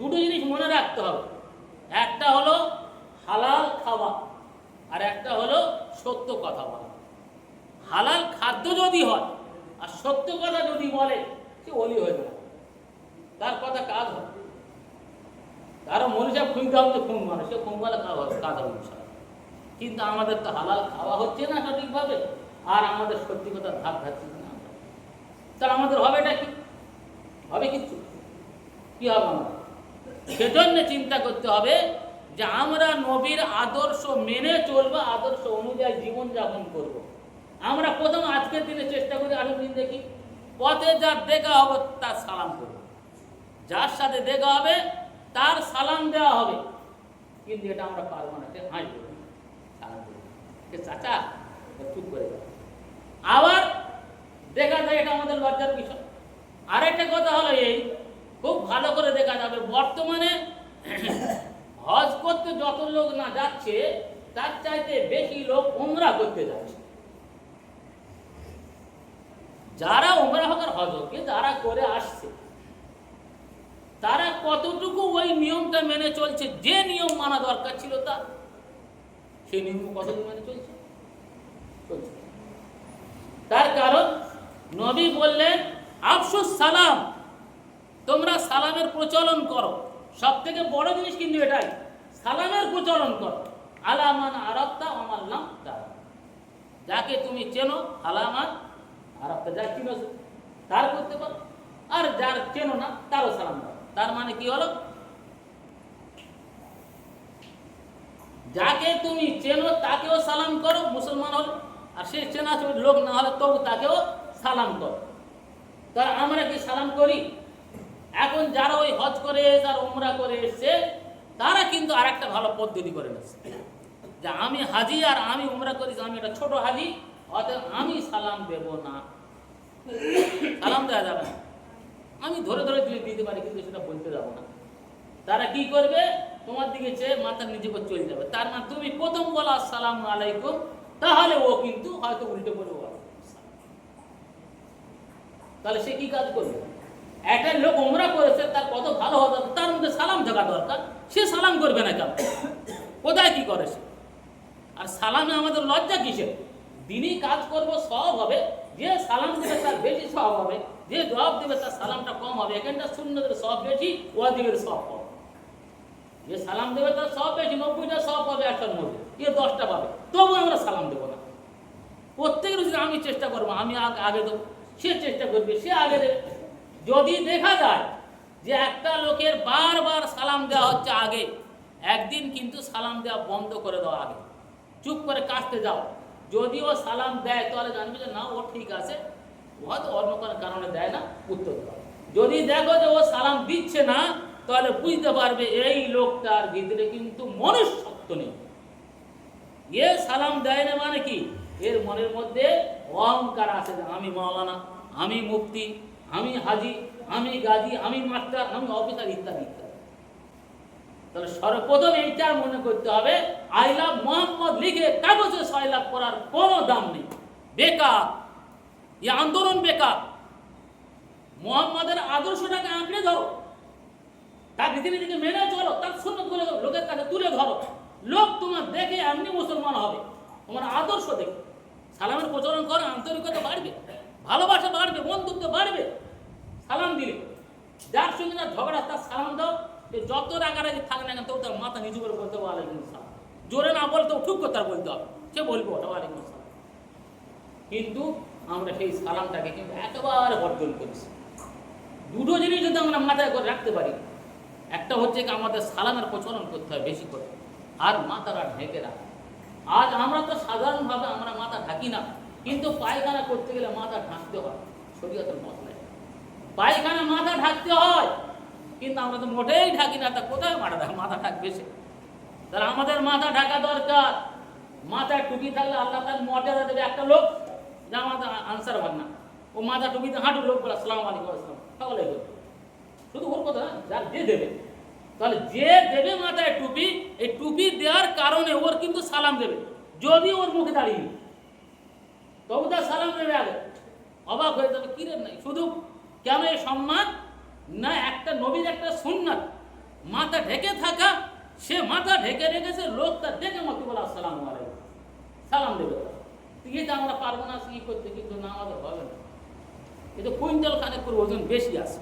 দুটো জিনিস মনে রাখতে হবে। একটা হলো হালাল খাওয়া আর একটা হলো সত্য কথা বলা। হালাল খাদ্য যদি হয় আর সত্য কথা যদি বলে, সে অলি হয়ে যাবে। তার কথা কাজ হয় কারও মনীষা খুঁজতে হবে তো খুন মানে সে খুন বলে কাজ হবে কাজ হবে। কিন্তু আমাদের তো হালাল খাওয়া হচ্ছে না সঠিকভাবে, আর আমাদের সত্যি কথা ধাপ ধাচ্ছি না। তাহলে আমাদের হবেটা কি? হবে কিছু কি হবে আমাদের? সেজন্য চিন্তা করতে হবে যে আমরা নবীর আদর্শ মেনে চলবো, আদর্শ অনুযায়ী জীবনযাপন করব। আমরা প্রথম আজকের দিনে চেষ্টা করি আগামী দিন দেখি। পথে যার দেখা হবে, তার সালাম করব। যার সাথে দেখা হবে, তার সালাম দেওয়া হবে। কিন্তু এটা আমরা পারব না। সে হাঁটবো সালাম সে চাচা চুপ করে যাবে আবার দেখা যায় এটা আমাদের লজ্জার বিষয়। আরেকটা কথা হলো এই খুব ভালো করে দেখা যাবে বর্তমানে হজ করতে যত লোক না যাচ্ছে, তার চাইতে বেশি লোক উমরা করতে যাচ্ছে। যারা উমরা হোক আর হজ হোক যারা করে আসছে, তারা কতটুকু ওই নিয়মটা মেনে চলছে, যে নিয়ম মানা দরকার ছিল তা সেই নিয়ম কতটুকু মেনে চলছে। তার কারণ নবী বললেন, আফসুস সালাম তোমরা সালামের প্রচলন করো। সব থেকে বড় জিনিস কিন্তু এটাই, সালামের প্রচলন করো। আলামান আরবতা আমার নাম যাকে তুমি চেনো আলামান আরবতা যা চিনো তার করতে পারো। আর যার চেনো না, তারও সালাম দাও। তার মানে কি হলো? যাকে তুমি চেনো, তাকেও সালাম করো, মুসলমান হলে। আর সে চেনা লোক না হলে তবু তাকেও সালাম করো। তার আমরা কি সালাম করি? এখন যারা ওই হজ করে আর উমরা করে এসছে তারা কিন্তু আর একটা ভালো পদ্ধতি করে নিচ্ছে। যে আমি হাজি আর আমি উমরা করেছি আমি একটা ছোট হাজি, অতএব আমি সালাম দেব না। সালাম দেওয়া যাবে না। আমি ধরে ধরে দিলে দিতে পারি, কিন্তু সেটা বলতে যাব না। তারা কি করবে? তোমার দিকে চেয়ে মাথার নিচে করে চলে যাবে। তার মানে তুমি প্রথম বলো, আসসালাম আলাইকুম তাহলে ও কিন্তু হয়তো উল্টে বলে তাহলে সে কি কাজ করবে? একটা লোক ওমরা করেছে, তার কত ভালো হতো, তার মধ্যে সালাম থাকা দরকার। সে সালাম করবে না কেন? কোথায় কি করে সে? আর সালামে আমাদের লজ্জা কিসে দিনই কাজ করব, সব হবে। যে সালাম দেবে, তার বেশি সব হবে। যে জবাব দেবে, তার সালামটা কম হবে। এখানটা শূন্য দেবে সব বেশি ও দিবের সব কম। যে সালাম দেবে, তার সব বেশি, নব্বইটা সব পাবে একটার মধ্যে এ দশটা পাবে। তবু আমরা সালাম দেবো না। প্রত্যেকের আমি চেষ্টা করব, আমি আগে দেবো। সে চেষ্টা করবে, সে আগে দেবে। যদি দেখা যায় যে একটা লোকের বারবার সালাম দেওয়া হচ্ছে আগে, একদিন কিন্তু সালাম দেওয়া বন্ধ করে দেওয়া আগে। চুপ করে কাছতে যাও। যদি ও সালাম দেয়, তাহলে জানবে যে না, ও ঠিক আছে। হয়তো অন্য কোনো কারণে দেয় না, উত্তর দাও। যদি দেখো যে ও সালাম দিচ্ছে না, তাহলে বুঝতে পারবে এই লোকটার ভিতরে কিন্তু মনুষ্যত্ব নেই। এ সালাম দেয় না মানে কি? এর মনের মধ্যে অহংকার আছে আমি মাওলানা, আমি মুফতি আমি হাজি, আমি গাজী, আমি মাস্টার, আমি অফিসার ইত্যাদি ইত্যাদি। তাহলে সর্বপ্রথম এইটা মনে করতে হবে, আই লাভ মোহাম্মদ লিখে কাগজে সয়লাভ করার কোনো দাম নেই। বেকার, এ আন্দোলন বেকার। মোহাম্মদের আদর্শটাকে আঁকড়ে ধরো। তার রীতিনীতিকে মেনে চলো, তার সুন্নতগুলো লোকের কাছে তুলে ধরো। লোক তোমার দেখে এমনি মুসলমান হবে। তোমার আদর্শ দেখে। সালামের প্রচলন করো, আন্তরিকতা বাড়বে। ভালোবাসা বন্ধুত্ব বাড়বে, সালাম দিলে যার সঙ্গে না ঝগড়া, তার সালাম দাও। যত রাগারাগি থাকে না কেন, তবু তার মাথা নিচু করে বলতে হবে আলাইকুম সালাম। জোরে না বলতেও ঠিক করে তার বলতে হবে। সে বলবে ওটা আলাইকুম সালাম। কিন্তু আমরা সেই সালামটাকে কিন্তু একেবারে বর্জন করেছি। দুটো জিনিস যদি আমরা মাথায় করে রাখতে পারি, একটা হচ্ছে কি আমাদের সালামের প্রচলন করতে হয় বেশি করে, আর মাথাটা ঢেকে রাখা। আজ আমরা তো সাধারণভাবে আমরা মাথা ঢাকি না, কিন্তু পায়খানা করতে গেলে মাথা ঢাকতে হয়। শরীয়তের মশলায় পায়খানা মাথা ঢাকতে হয়, কিন্তু আমরা তো মোটেই ঢাকি না, তা কোথায় মাথা মাথা ঢাকবে সে? তাহলে আমাদের মাথা ঢাকা দরকার। মাথায় টুপি থাকলে আল্লাহ তার মর্যাদা দেবে একটা লোক, যা মাথা আনসার হয় না। ও মাথা টুপিতে হাঁটু লোক বলে, আসসালাম আলাইকুম, আসসালাম। এগোবে। শুধু ওর কথা যার যে দেবে। তাহলে যে দেবে মাথায় টুপি, এই টুপি দেওয়ার কারণে ওর কিন্তু সালাম দেবে। যদি ওর মুখে দাঁড়িয়ে তবু তার সালাম দেবে আগে। অবাক হয়ে যাবে কিরে নাই? শুধু কেন এই সম্মান? না, একটা নবীর একটা সুন্নাত। মাথা ঢেকে থাকা, সে মাথা ঢেকে রেখেছে লোক তার দেখে মতো বলে, আসসালাম আলাইকুম। সালাম দেবে এটা আমরা পারব না কি করতে, কিন্তু না, আমাদের হবে না। এটা কুইন্টাল খানেক করে ওজন বেশি আছে।